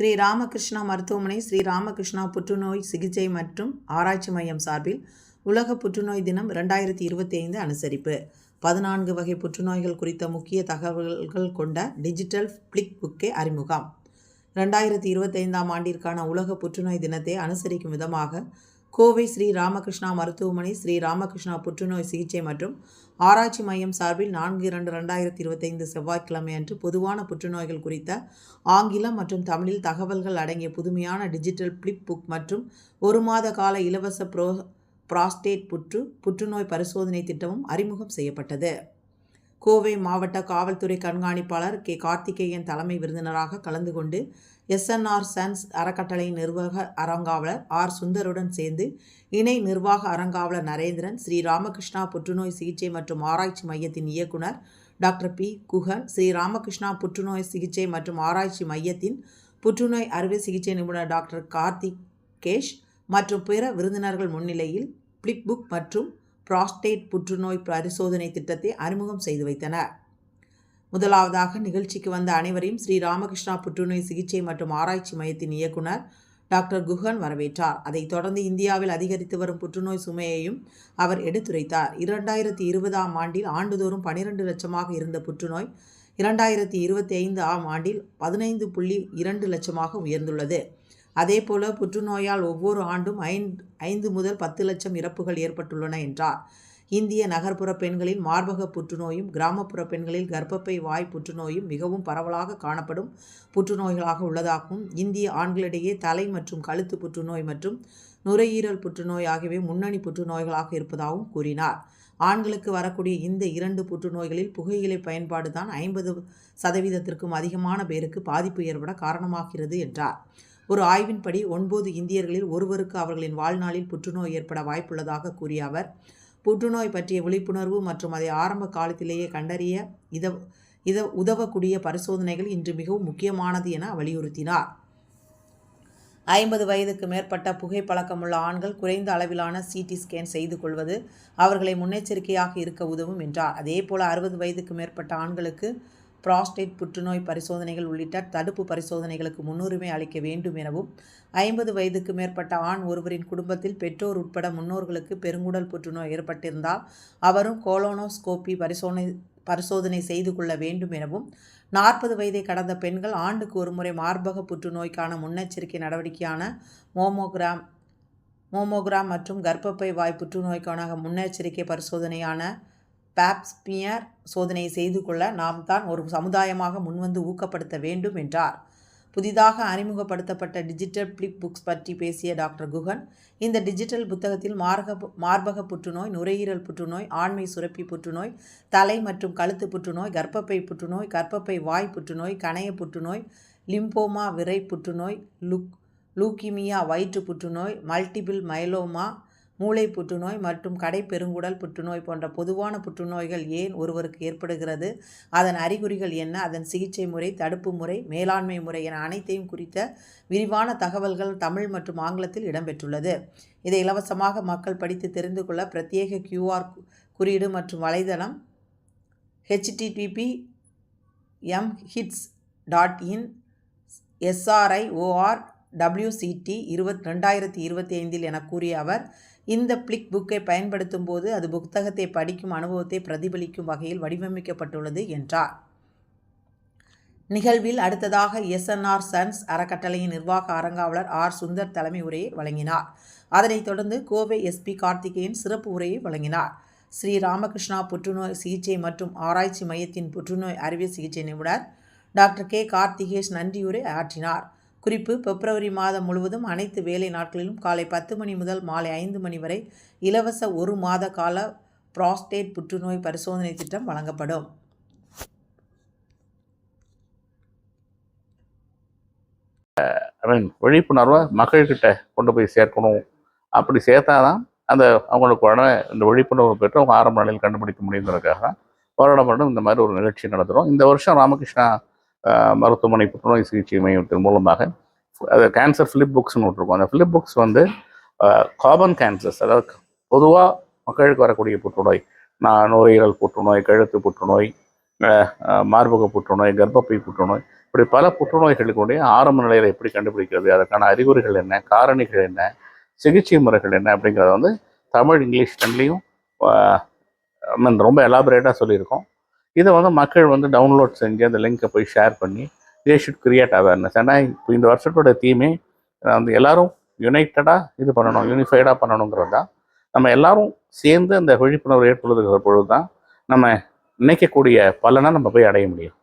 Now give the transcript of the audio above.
ஸ்ரீ ராமகிருஷ்ணா மருத்துவமனை ஸ்ரீ ராமகிருஷ்ணா புற்றுநோய் சிகிச்சை மற்றும் ஆராய்ச்சி மையம் சார்பில் உலக புற்றுநோய் தினம் ரெண்டாயிரத்தி இருபத்தி ஐந்து அனுசரிப்பு. பதினான்கு வகை புற்றுநோய்கள் குறித்த முக்கிய தகவல்கள் கொண்ட டிஜிட்டல் பிளிக் புக்கே அறிமுகம். ரெண்டாயிரத்தி இருபத்தைந்தாம் ஆண்டிற்கான உலக புற்றுநோய் தினத்தை அனுசரிக்கும் விதமாக கோவை ஸ்ரீ ராமகிருஷ்ணா மருத்துவமனை ஸ்ரீ ராமகிருஷ்ணா புற்றுநோய் சிகிச்சை மற்றும் ஆராய்ச்சி மையம் சார்பில் நான்கு இரண்டு ரெண்டாயிரத்தி இருபத்தைந்து செவ்வாய்க்கிழமை அன்று பொதுவான புற்றுநோய்கள் குறித்த ஆங்கிலம் மற்றும் தமிழில் தகவல்கள் அடங்கிய புதுமையான டிஜிட்டல் பிளிப் புக் மற்றும் ஒரு மாத கால இலவச ப்ரோ பிராஸ்டேட் புற்று புற்றுநோய் பரிசோதனை திட்டமும் அறிமுகம் செய்யப்பட்டது. கோவை மாவட்ட காவல்துறை கண்காணிப்பாளர் கே. கார்த்திகேயன் தலைமை விருந்தினராக கலந்து கொண்டு எஸ்என்ஆர் சன்ஸ் அறக்கட்டளை நிர்வாக அறங்காவலர் ஆர். சுந்தருடன் சேர்ந்து இணை நிர்வாக அறங்காவலர் நரேந்திரன் ஸ்ரீ. ராமகிருஷ்ணா புற்றுநோய் சிகிச்சை மற்றும் ஆராய்ச்சி மையத்தின் இயக்குனர் டாக்டர் பி. குஹன் ஸ்ரீ. ராமகிருஷ்ணா புற்றுநோய் சிகிச்சை மற்றும் ஆராய்ச்சி மையத்தின் புற்றுநோய் அறுவை சிகிச்சை நிபுணர் டாக்டர் கார்த்திக் கேஷ் மற்றும் பிற விருந்தினர்கள் முன்னிலையில் பிளிக் புக் மற்றும் புராஸ்டேட் புற்றுநோய் பரிசோதனை திட்டத்தை அறிமுகம் செய்து வைத்தனர். முதலாவதாக நிகழ்ச்சிக்கு வந்த அனைவரையும் ஸ்ரீ ராமகிருஷ்ணா புற்றுநோய் சிகிச்சை மற்றும் ஆராய்ச்சி மையத்தின் இயக்குனர் டாக்டர் குஹன் வரவேற்றார். அதைத் தொடர்ந்து இந்தியாவில் அதிகரித்து வரும் புற்றுநோய் சுமையையும் அவர் எடுத்துரைத்தார். இரண்டாயிரத்தி இருபதாம் ஆண்டில் ஆண்டுதோறும் பனிரெண்டு லட்சமாக இருந்த புற்றுநோய் இரண்டாயிரத்தி இருபத்தி ஐந்து ஆம் ஆண்டில் பதினைந்து புள்ளி இரண்டு லட்சமாக உயர்ந்துள்ளது. அதேபோல புற்றுநோயால் ஒவ்வொரு ஆண்டும் ஐந்து ஐந்து முதல் பத்து லட்சம் இறப்புகள் ஏற்பட்டுள்ளன என்றார். இந்திய நகர்ப்புற பெண்களில் மார்பக புற்றுநோயும் கிராமப்புற பெண்களில் கர்ப்பப்பை வாய் புற்றுநோயும் மிகவும் பரவலாக காணப்படும் புற்றுநோய்களாக உள்ளதாகவும் இந்திய ஆண்களிடையே தலை மற்றும் கழுத்து புற்றுநோய் மற்றும் நுரையீரல் புற்றுநோய் ஆகியவை முன்னணி புற்றுநோய்களாக இருப்பதாகவும் கூறினார். ஆண்களுக்கு வரக்கூடிய இந்த இரண்டு புற்றுநோய்களில் புகையிலை பயன்பாடு தான் ஐம்பது சதவீதத்திற்கும் அதிகமான பேருக்கு பாதிப்பு ஏற்பட காரணமாகிறது என்றார். ஒரு ஆய்வின்படி ஒன்பது இந்தியர்களில் ஒருவருக்கு அவர்களின் வாழ்நாளில் புற்றுநோய் ஏற்பட வாய்ப்புள்ளதாக கூறிய அவர் புற்றுநோய் பற்றிய விழிப்புணர்வு மற்றும் அதை ஆரம்ப காலத்திலேயே கண்டறிய இத இத உதவக்கூடிய பரிசோதனைகள் இன்று மிகவும் முக்கியமானது என வலியுறுத்தினார். ஐம்பது வயதுக்கு மேற்பட்ட புகைப்பழக்கமுள்ள ஆண்கள் குறைந்த அளவிலான சிடி ஸ்கேன் செய்து கொள்வது அவர்களை முன்னெச்சரிக்கையாக இருக்க உதவும் என்றார். அதேபோல அறுபது வயதுக்கு மேற்பட்ட ஆண்களுக்கு புராஸ்டேட் புற்றுநோய் பரிசோதனைகள் உள்ளிட்ட தடுப்பு பரிசோதனைகளுக்கு முன்னுரிமை அளிக்க வேண்டும் எனவும் ஐம்பது வயதுக்கு மேற்பட்ட ஆண் ஒருவரின் குடும்பத்தில் பெற்றோர் உட்பட முன்னோர்களுக்கு பெருங்குடல் புற்றுநோய் ஏற்பட்டிருந்தால் அவரும் கோலோனோஸ்கோபி பரிசோதனை பரிசோதனை செய்து கொள்ள வேண்டும் எனவும் நாற்பது வயதை கடந்த பெண்கள் ஆண்டுக்கு ஒருமுறை மார்பக புற்றுநோய்க்கான முன்னெச்சரிக்கை நடவடிக்கையான மோமோகிராம் மோமோகிராம் மற்றும் கர்ப்பப்பை வாய் புற்றுநோய்க்கான முன்னெச்சரிக்கை பரிசோதனையான பேப்ஸ்பியர் சோதனை செய்து கொள்ள நாம் தான் ஒரு சமுதாயமாக முன்வந்து ஊக்கப்படுத்த வேண்டும் என்றார். புதிதாக அறிமுகப்படுத்தப்பட்ட டிஜிட்டல் பிளிப் புக்ஸ் பற்றி பேசிய டாக்டர் குகன் இந்த டிஜிட்டல் புத்தகத்தில் மார்க மார்பக புற்றுநோய் நுரையீரல் புற்றுநோய் ஆண்மை சுரப்பி புற்றுநோய் தலை மற்றும் கழுத்து புற்றுநோய் கர்ப்பப்பை புற்றுநோய் கர்ப்பப்பை வாய் புற்றுநோய் கணைய புற்றுநோய் லிம்போமா விரை புற்றுநோய் லுக் லூக்கிமியா வயிற்று புற்றுநோய் மல்டிபிள் மைலோமா மூளை புற்றுநோய் மற்றும் கடை பெருங்குடல் புற்றுநோய் போன்ற பொதுவான புற்றுநோய்கள் ஏன் ஒருவருக்கு ஏற்படுகிறது? அதன் அறிகுறிகள் என்ன? அதன் சிகிச்சை முறை தடுப்பு முறை மேலாண்மை முறை என அனைத்தையும் குறித்த விரிவான தகவல்கள் தமிழ் மற்றும் ஆங்கிலத்தில் இடம்பெற்றுள்ளது. இதை இலவசமாக மக்கள் படித்து தெரிந்து கொள்ள பிரத்யேக கியூஆர் குறியீடு மற்றும் வலைதளம் HTTP M hits dot in SRI OR WCD இருபத் ரெண்டாயிரத்தி இருபத்தி ஐந்தில் என கூறிய அவர் இந்த பிளிக் புக்கை பயன்படுத்தும் போது அது புத்தகத்தை படிக்கும் அனுபவத்தை பிரதிபலிக்கும் வகையில் வடிவமைக்கப்பட்டுள்ளது என்றார். நிகழ்வில் அடுத்ததாக எஸ்என்ஆர் சன்ஸ் அறக்கட்டளையின் நிர்வாக அரங்காவலர் ஆர். சுந்தர் தலைமை உரையை வழங்கினார். அதனைத் தொடர்ந்து கோவை எஸ்பி கார்த்திகேயன் சிறப்பு உரையை வழங்கினார். ஸ்ரீ. ராமகிருஷ்ணா புற்றுநோய் சிகிச்சை மற்றும் ஆராய்ச்சி மையத்தின் புற்றுநோய் அறுவை சிகிச்சை நிபுணர் டாக்டர் கே. கார்த்திகேஷ் நன்றியுரை ஆற்றினார். குறிப்பு பிப்ரவரி மாதம் முழுவதும் அனைத்து வேலை நாட்களிலும் காலை பத்து மணி முதல் மாலை ஐந்து மணி வரை இலவச ஒரு மாத கால புராஸ்டேட் புற்றுநோய் பரிசோதனை திட்டம் வழங்கப்படும். ஐ மீன் விழிப்புணர்வை மக்கள்கிட்ட கொண்டு போய் சேர்க்கணும். அப்படி சேர்த்தாதான் அந்த அவங்களுக்கு உடனே இந்த விழிப்புணர்வு பெற்று அவங்க ஆரம்ப நிலையில் கண்டுபிடிக்க முடியுங்கிறதுக்காக வருடம் வருடம் இந்த மாதிரி ஒரு நிகழ்ச்சி நடத்துகிறோம். இந்த வருஷம் ராமகிருஷ்ணா மருத்துவமனை புற்றுநோய் சிகிச்சை மையத்தின் மூலமாக. அது கேன்சர் ஃபிலிப் புக்ஸ்னு விட்ருக்கோம் அந்த ஃபிலிப் புக்ஸ் வந்து காமன் கேன்சர்ஸ் அதாவது பொதுவாக மக்களுக்கு வரக்கூடிய புற்றுநோய். நான் நுரையீரல் புற்றுநோய் கழுத்து புற்றுநோய் மார்பக புற்றுநோய் கர்ப்பப்பை புற்றுநோய். இப்படி பல புற்றுநோய்களுக்குடைய ஆரம்ப நிலையில் எப்படி கண்டுபிடிக்கிறது? அதற்கான அறிகுறிகள் என்ன? காரணிகள் என்ன? சிகிச்சை முறைகள் என்ன? அப்படிங்கிறத வந்து தமிழ் இங்கிலீஷ் ரெண்டுலேயும் ரொம்ப எலாபரேட்டாக சொல்லியிருக்கோம். இதை வந்து மக்கள் வந்து டவுன்லோட் செஞ்சு அந்த லிங்கை போய் ஷேர் பண்ணி தே ஷுட் கிரியேட் அவேர்னஸ் ஏன்னா இப்போ இந்த வருஷத்தோட தீமே வந்து எல்லாரும் யுனைட்டடாக இது பண்ணணும் யூனிஃபைடாக பண்ணணுங்கிறது தான். நம்ம எல்லாரும் சேர்ந்து அந்த விழிப்புணர்வு ஏற்படுத்துகிற பொழுது தான் நம்ம நினைக்கக்கூடிய பலனை நம்ம போய் அடைய முடியும்.